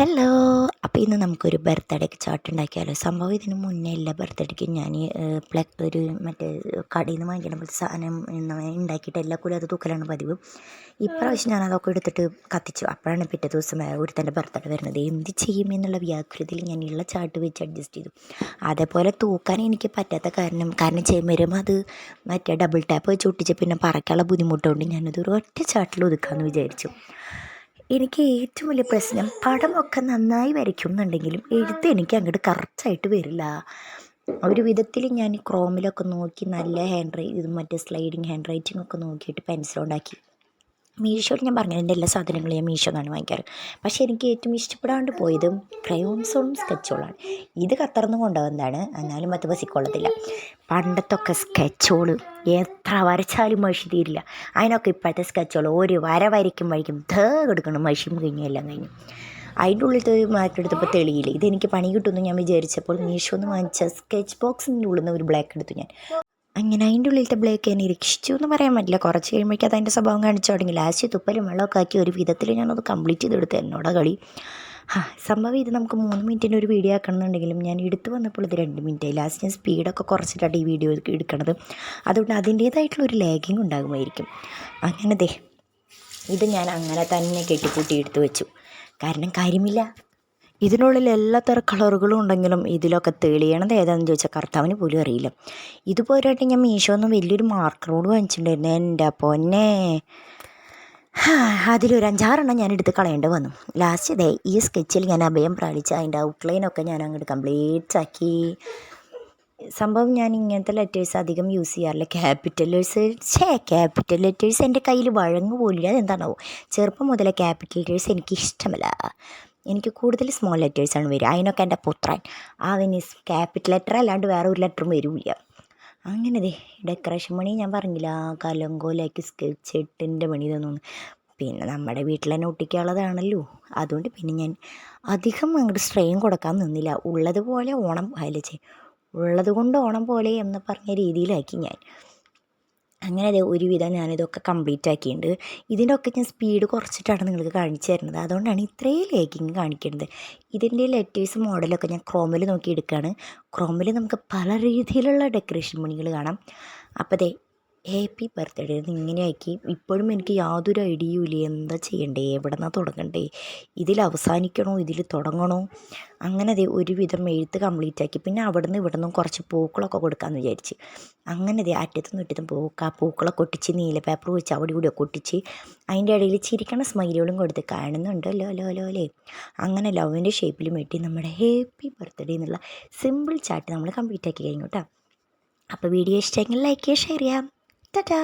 Hello അപ്പോൾ ഇന്ന് നമുക്കൊരു ബർത്ത്ഡേക്ക് ചാർട്ട് ഉണ്ടാക്കിയാലോ? സംഭവം ഇതിന് മുന്നേ ഇല്ല ബർത്ത്ഡേക്ക് ഞാൻ പ്ലഗ് ഒരു മറ്റേ കടയിൽ നിന്ന് വാങ്ങിക്കണ സാധനം ഉണ്ടാക്കിയിട്ട് എല്ലാ കൂടി അത് തൂക്കലാണ് പതിവ്. ഇപ്രാവശ്യം ഞാൻ അതൊക്കെ എടുത്തിട്ട് കത്തിച്ചു. അപ്പോഴാണ് പിറ്റേ ദിവസം ഒരുത്തന്റെ ബർത്ത്ഡേ വരുന്നത്. എന്ത് ചെയ്യും എന്നുള്ള വ്യാകുലതയിൽ ഞാൻ ഉള്ള ചാട്ട് വെച്ച് അഡ്ജസ്റ്റ് ചെയ്തു. അതേപോലെ തൂക്കാൻ എനിക്ക് പറ്റാത്ത കാരണം കാരണം ചെയ്യുമ്പോൾ അത് മറ്റേ ഡബിൾ ടാപ്പ് വെച്ച് ഒട്ടിച്ച് പിന്നെ പറക്കാനുള്ള ബുദ്ധിമുട്ടുകൊണ്ട് ഒരു ഒറ്റ ചാട്ടിൽ ഒതുക്കാമെന്ന് വിചാരിച്ചു. എനിക്ക് ഏറ്റവും വലിയ പ്രശ്നം പടമൊക്കെ നന്നായി വരയ്ക്കും എന്നുണ്ടെങ്കിലും എഴുത്ത് എനിക്ക് അങ്ങോട്ട് കറക്റ്റായിട്ട് വരില്ല. ഒരു വിധത്തിൽ ഞാൻ ക്രോമിലൊക്കെ നോക്കി നല്ല ഹാൻഡ് റൈ ഇത് മറ്റേ സ്ലൈഡിങ് ഹാൻഡ് റൈറ്റിംഗ് ഒക്കെ നോക്കിയിട്ട് പെൻസിലുണ്ടാക്കി മീഷോയിൽ ഞാൻ പറഞ്ഞത് എന്റെ എല്ലാ സാധനങ്ങളും ഞാൻ മീഷോ നിന്നാണ് വാങ്ങിക്കാറ്. പക്ഷേ എനിക്ക് ഏറ്റവും ഇഷ്ടപ്പെടാണ്ട് പോയത് ക്രയോൺസോളും സ്കെച്ചുകളാണ് ഇത് ഖത്തറിന്ന് കൊണ്ടുവന്നതാണ് എന്നാലും അത് ബസ്സിക്കൊള്ളത്തില്ല പണ്ടത്തൊക്കെ സ്കെച്ചോൾ എത്ര വരച്ചാലും മഷി തീരില്ല. അതിനൊക്കെ ഇപ്പോഴത്തെ സ്കെച്ചുകൾ ഒരു വര വരയ്ക്കുമ്പോഴേക്കും ധേ എടുക്കണം മഷിയും കഴിഞ്ഞു എല്ലാം കഴിഞ്ഞു. അതിന്റെ ഉള്ളിലത്തെ മാറ്റെടുത്തപ്പോൾ തെളിയില്ല. ഇതെനിക്ക് പണി കിട്ടുമെന്ന് ഞാൻ വിചാരിച്ചപ്പോൾ മീഷോ എന്ന് വാങ്ങിച്ച സ്കെച്ച് ബോക്സിന്റെ ഉള്ളിൽ നിന്ന് ഒരു ബ്ലാക്ക് എടുത്തു ഞാൻ. അങ്ങനെ അതിന്റെ ഉള്ളിലത്തെ ബ്ലേക്ക് എന്നെ രക്ഷിച്ചു എന്ന് പറയാൻ പറ്റില്ല. കുറച്ച് കഴിയുമ്പോഴേക്കും അത് അതിന്റെ സ്വഭാവം കാണിച്ചു തുടങ്ങി. ലാസ്റ്റ് തുപ്പലും വെള്ളമൊക്കെ ആക്കി ഒരു വിധത്തിൽ ഞാനത് കംപ്ലീറ്റ് ചെയ്തെടുത്തു. എന്നോടാ കളി. ആ സംഭവം ഇത് നമുക്ക് മൂന്ന് മിനിറ്റിന്റെ ഒരു വീഡിയോ ആക്കണമെന്നുണ്ടെങ്കിലും ഞാൻ എടുത്തു വന്നപ്പോൾ ഇത് രണ്ട് മിനിറ്റ് ലാസ്റ്റ് ഞാൻ സ്പീഡൊക്കെ കുറച്ചിട്ടാണ് ഈ വീഡിയോ എടുക്കണത്. അതുകൊണ്ട് അതിന്റേതായിട്ടുള്ള ഒരു ലാഗിങ് ഉണ്ടാകുമായിരിക്കും. അങ്ങനെ ദേ ഇത് ഞാൻ അങ്ങനെ തന്നെ കെട്ടിക്കൂട്ടി എടുത്തു വെച്ചു. കാരണം കാര്യമില്ല. ഇതിനുള്ളിൽ എല്ലാത്തരം കളറുകളും ഉണ്ടെങ്കിലും ഇതിലൊക്കെ തെളിയണത് ഏതാണെന്ന് ചോദിച്ചാൽ കർത്താവിന് പോലും അറിയില്ല. ഇതുപോരായിട്ട് ഞാൻ മീഷോന്ന് വലിയൊരു മാർക്കറോട് വാങ്ങിച്ചിട്ടുണ്ടായിരുന്നു. എന്റെ പൊന്നെ. അതിലൊരു അഞ്ചാറെണ്ണം ഞാൻ എടുത്ത് കളയേണ്ടി വന്നു. ലാസ്റ്റ് ഇതേ ഈ സ്കെച്ചിൽ ഞാൻ അഭയം പ്രാപിച്ച് അതിന്റെ ഔട്ട്ലൈനൊക്കെ ഞാൻ അങ്ങോട്ട് കംപ്ലീറ്റ് ആക്കി. സംഭവം ഞാൻ ഇങ്ങനത്തെ ലെറ്റേഴ്സ് അധികം യൂസ് ചെയ്യാറില്ല. ക്യാപിറ്റൽ ലെറ്റേഴ്സ് ഛേ ക്യാപിറ്റൽ ലെറ്റേഴ്സ് എന്റെ കയ്യിൽ വഴങ്ങു പോലില്ല അതെന്താണാവോ? ചെറുപ്പം മുതലേ ക്യാപിറ്റൽ ലെറ്റേഴ്സ് എനിക്ക് ഇഷ്ടമല്ല എനിക്ക് കൂടുതൽ സ്മോൾ ലെറ്റേഴ്സാണ് വരിക. അതിനൊക്കെ എന്റെ പുത്രൻ. അവന് ക്യാപിറ്റൽ ലെറ്റർ അല്ലാണ്ട് വേറെ ഒരു ലെറ്ററും വരില്ല. അങ്ങനെ ദേ ഡെക്കറേഷൻ പണി ഞാൻ പറഞ്ഞില്ല കലങ്കോലാക്കി സ്കെച്ച് എട്ടിന്റെ പണി തന്നു പിന്നെ നമ്മുടെ വീട്ടിൽ തന്നെ ഒട്ടിക്കാനുള്ളതാണല്ലോ. അതുകൊണ്ട് പിന്നെ ഞാൻ അധികം അങ്ങോട്ട് സ്ട്രെയിൻ കൊടുക്കാൻ നിന്നില്ല. ഉള്ളതുപോലെ ഓണം അല്ലേ ഉള്ളത് കൊണ്ട് ഓണം പോലെ എന്ന് പറഞ്ഞ രീതിയിലാക്കി ഞാൻ. അങ്ങനെ അതെ ഒരുവിധം ഞാനിതൊക്കെ കംപ്ലീറ്റ് ആക്കിയിട്ടുണ്ട് ഇതിന്റെ ഒക്കെ ഞാൻ സ്പീഡ് കുറച്ചിട്ടാണ് നിങ്ങൾക്ക് കാണിച്ചു തരുന്നത്. അതുകൊണ്ടാണ് ഇത്രയും ലേക്കിങ് കാണിക്കുന്നത് ഇതിന്റെ ലെറ്റേഴ്സ് മോഡലൊക്കെ ഞാൻ ക്രോമിൽ നോക്കി എടുക്കുകയാണ് ക്രോമിൽ നമുക്ക് പല രീതിയിലുള്ള ഡെക്കറേഷൻ പണികൾ കാണാം. അപ്പോൾ അതെ ഹാപ്പി ബർത്ത്ഡേ ഇങ്ങനെ ആക്കി. ഇപ്പോഴും എനിക്ക് യാതൊരു ഐഡിയയും ഇല്ല. എന്താ ചെയ്യണ്ടേ? എവിടെ നിന്നാണ് തുടങ്ങണ്ടേ? ഇതിൽ അവസാനിക്കണോ? ഇതിൽ തുടങ്ങണോ? അങ്ങനെ ദേ ഒരുവിധം എഴുത്ത് കംപ്ലീറ്റ് ആക്കി. പിന്നെ അവിടെ നിന്ന് ഇവിടെ നിന്നും കുറച്ച് പൂക്കളൊക്കെ കൊടുക്കാമെന്ന് വിചാരിച്ച്. അങ്ങനെ ദേ അറ്റത്തുനിന്ന് ഇട്ടത്തും പൂക്ക പൂക്കളൊക്കെ ഒട്ടിച്ച് നീല പേപ്പർ വെച്ച് അവിടെ കൂടിയൊക്കെ ഒട്ടിച്ച് അതിന്റെ ഇടയിൽ ചിരിക്കണ സ്മൈലുകളും കൊടുത്ത് കാണുന്നുണ്ടല്ലോ ലോ ലോ ലേ അങ്ങനെ ലവിന്റെ ഷേപ്പിലും വെട്ടി നമ്മുടെ ഹാപ്പി ബർത്ത്ഡേ എന്നുള്ള സിമ്പിൾ ചാറ്റ് നമ്മൾ കംപ്ലീറ്റ് ആക്കി കഴിഞ്ഞു കേട്ടോ അപ്പോൾ വീഡിയോ ഇഷ്ടമെങ്കിൽ ലൈക്ക് ചെയ്യുക ഷെയർ ചെയ്യാം টাটা